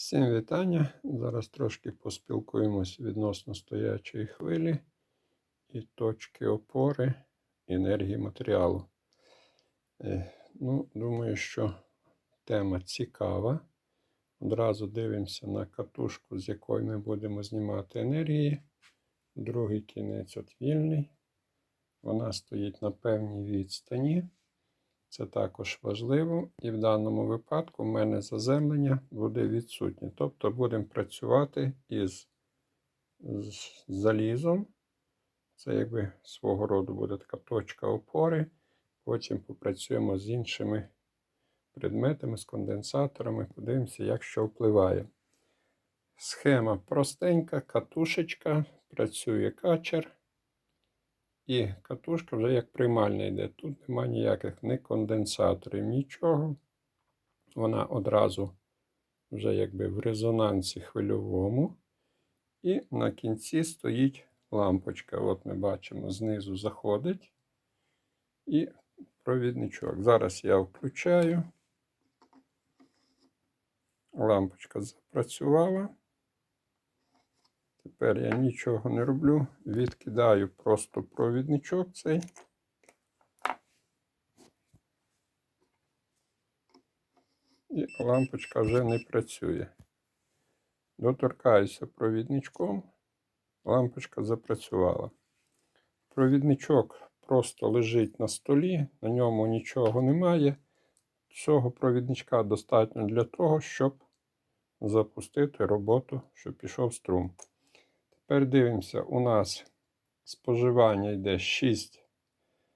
Всім вітання. Зараз трошки поспілкуємось відносно стоячої хвилі і точки опори енергії матеріалу. Е, Ну, думаю, що тема цікава. Одразу дивимося на катушку, з якої ми будемо знімати енергії. Другий кінець от вільний. Вона стоїть на певній відстані. Це також важливо. І в даному випадку в мене заземлення буде відсутнє. Тобто будемо працювати із з залізом. Це якби свого роду буде така точка опори. Потім попрацюємо з іншими предметами, з конденсаторами. Подивимося, як що впливає. Схема простенька, катушечка, працює качер. І катушка вже як приймальна йде. Тут нема ніяких ні конденсаторів, нічого. Вона одразу вже якби в резонансі хвильовому. І на кінці стоїть лампочка. От ми бачимо, знизу заходить і провідничок. Зараз я включаю. Лампочка запрацювала. Тепер я нічого не роблю. Відкидаю просто провідничок цей. І лампочка вже не працює. Доторкаюся провідничком. Лампочка запрацювала. Провідничок просто лежить на столі, на ньому нічого немає. Цього провідничка достатньо для того, щоб запустити роботу, щоб пішов струм. Тепер дивимося, у нас споживання йде 6,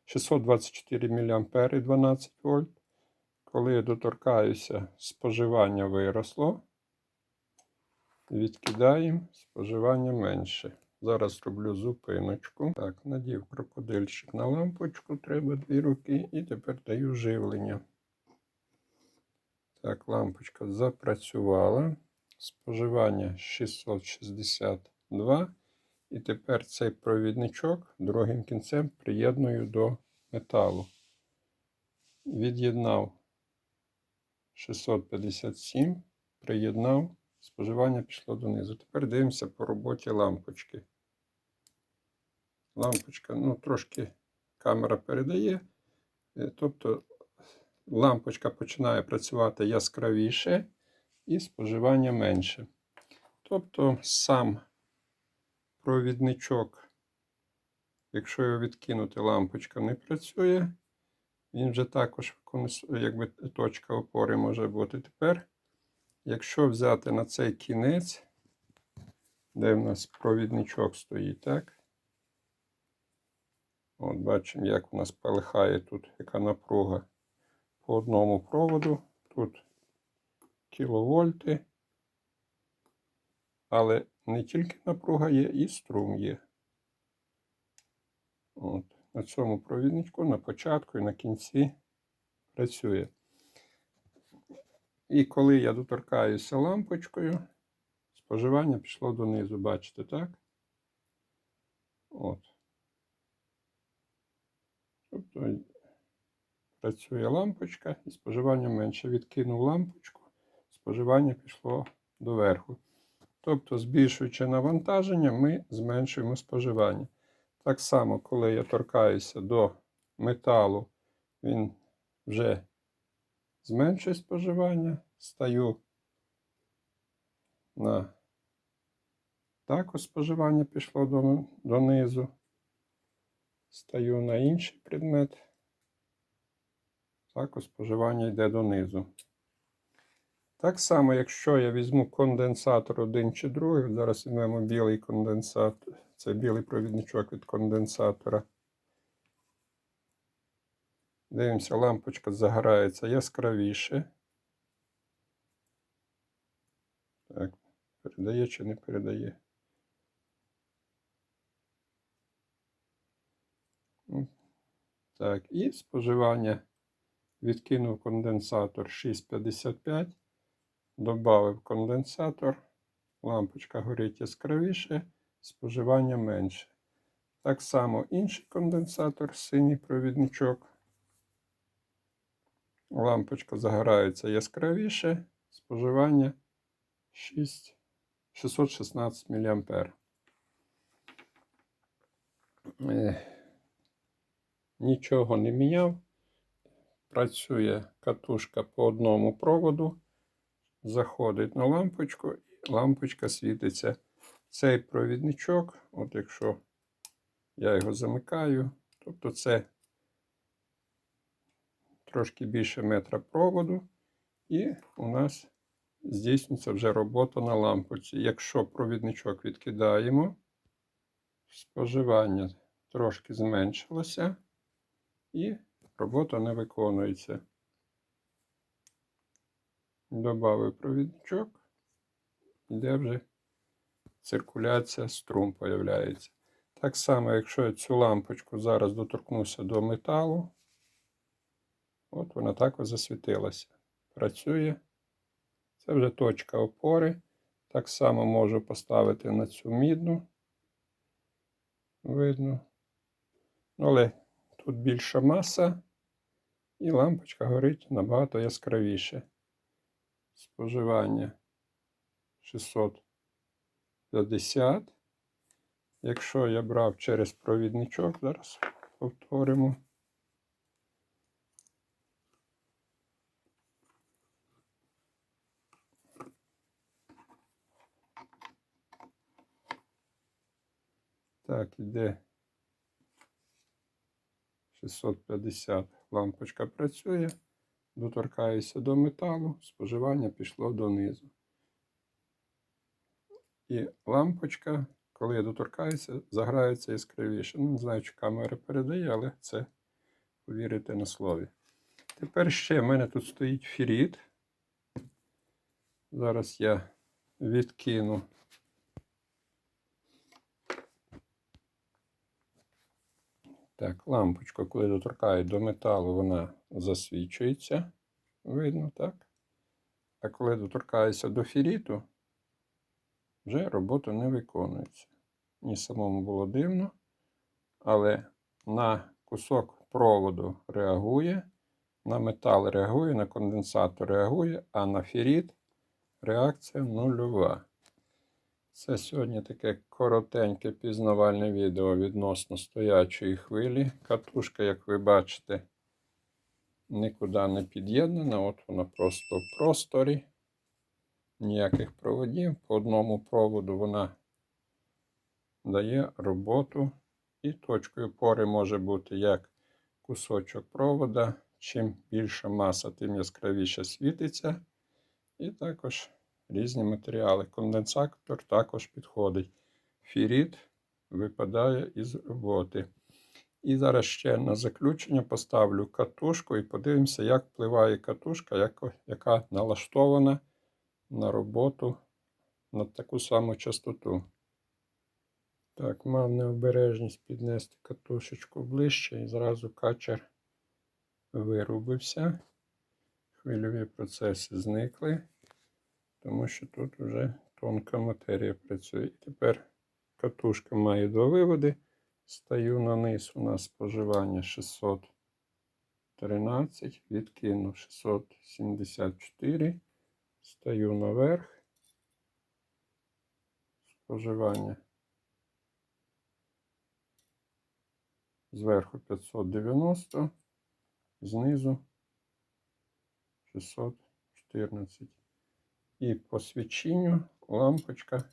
624 мА 12 вольт. Коли я доторкаюся, споживання виросло. Відкидаємо, споживання менше. Зараз роблю зупиночку. Так, надів крокодильчик на лампочку, треба дві руки, і тепер даю живлення. Так, лампочка запрацювала. Споживання 662. І тепер цей провідничок другим кінцем приєдную до металу. Від'єднав 657, приєднав, споживання пішло донизу. Тепер дивимося по роботі лампочки. Лампочка, ну, трошки камера передає. Е, Тобто лампочка починає працювати яскравіше і споживання менше. Тобто сам провідничок, якщо його відкинути, лампочка не працює. Він вже також якби точка опори може бути. Тепер, якщо взяти на цей кінець, де в нас провідничок стоїть, так? От бачимо, як у нас полихає тут яка напруга по одному проводу. Тут кіловольти. Але не тільки напруга є, і струм є. От. На цьому провідничку на початку і на кінці працює. І коли я доторкаюся лампочкою, споживання пішло донизу, бачите, так? От. Тобто працює лампочка і споживання менше. Відкинув лампочку, споживання пішло доверху. Тобто, збільшуючи навантаження, ми зменшуємо споживання. Так само, коли я торкаюся до металу, він вже зменшує споживання, стаю на також споживання пішло донизу. Стаю на інший предмет. Також споживання йде донизу. Так само, якщо я візьму конденсатор один чи другий, зараз візьмемо білий конденсатор, це білий провідничок від конденсатора. Дивимося, лампочка загорається яскравіше. Так, передає чи не передає. Так, і споживання відкинув конденсатор 6,55. Добавив конденсатор, лампочка горить яскравіше, споживання менше. Так само інший конденсатор, синій провідничок. Лампочка загорається яскравіше, споживання 6, 616 мА. Нічого не міняв. Працює катушка по одному проводу, заходить на лампочку, і лампочка світиться. Цей провідничок, от якщо я його замикаю, тобто це трошки більше метра проводу, і у нас здійснюється вже робота на лампочці. Якщо провідничок відкидаємо, споживання трошки зменшилося, і робота не виконується. Добавив провідничок, іде вже циркуляція струм появляється. Так само, якщо я цю лампочку зараз доторкнуся до металу, от вона так засвітилася. Працює. Це вже точка опори. Так само можу поставити на цю мідну. Видно. Ну, Але тут більша маса, і лампочка горить набагато яскравіше. Споживання 650. Якщо я брав через провідничок, зараз повторимо. Так, іде 650 лампочка працює, доторкаюся до металу, споживання пішло донизу. І лампочка, коли я доторкаюся, заграється яскравіше. Ну, не знаю, чи камера передає, але це повірите на слові. Тепер ще в мене тут стоїть фіріт. Зараз я відкину Так, лампочка, коли доторкаю до металу, вона засвічується. Видно, так? А коли доторкаюся до фіріту, вже робота не виконується. Мені самому було дивно, але на кусок проводу реагує, на метал реагує, на конденсатор реагує, а на фіріт реакція нульова. Це сьогодні таке коротеньке пізнавальне відео відносно стоячої хвилі. Катушка, як ви бачите, нікуди не під'єднана. От вона просто в просторі. Ніяких проводів. По одному проводу вона дає роботу. І точкою опори може бути як кусочок провода. Чим більша маса, тим яскравіше світиться. І також різні матеріали. Конденсатор також підходить. Фіріт випадає із роботи. І зараз ще на заключення поставлю катушку і подивимося, як впливає катушка, яка налаштована на роботу на таку саму частоту. Так, мав необережність піднести катушечку ближче і зразу качер вирубився. Хвильові процеси зникли тому що тут вже тонка матерія працює. І тепер катушка має два виводи. Стаю на низ, у нас споживання 613, відкину 674, стаю наверх, споживання зверху 590, знизу 614. І по свіченню лампочка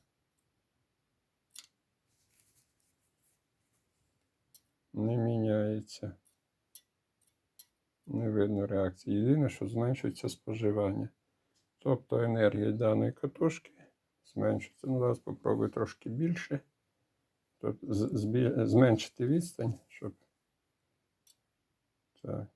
не міняється. Не видно реакції. Єдине, що зменшується споживання. Тобто енергія даної катушки зменшується. Ну, зараз спробую трошки більше. Зменшити відстань, щоб. Так.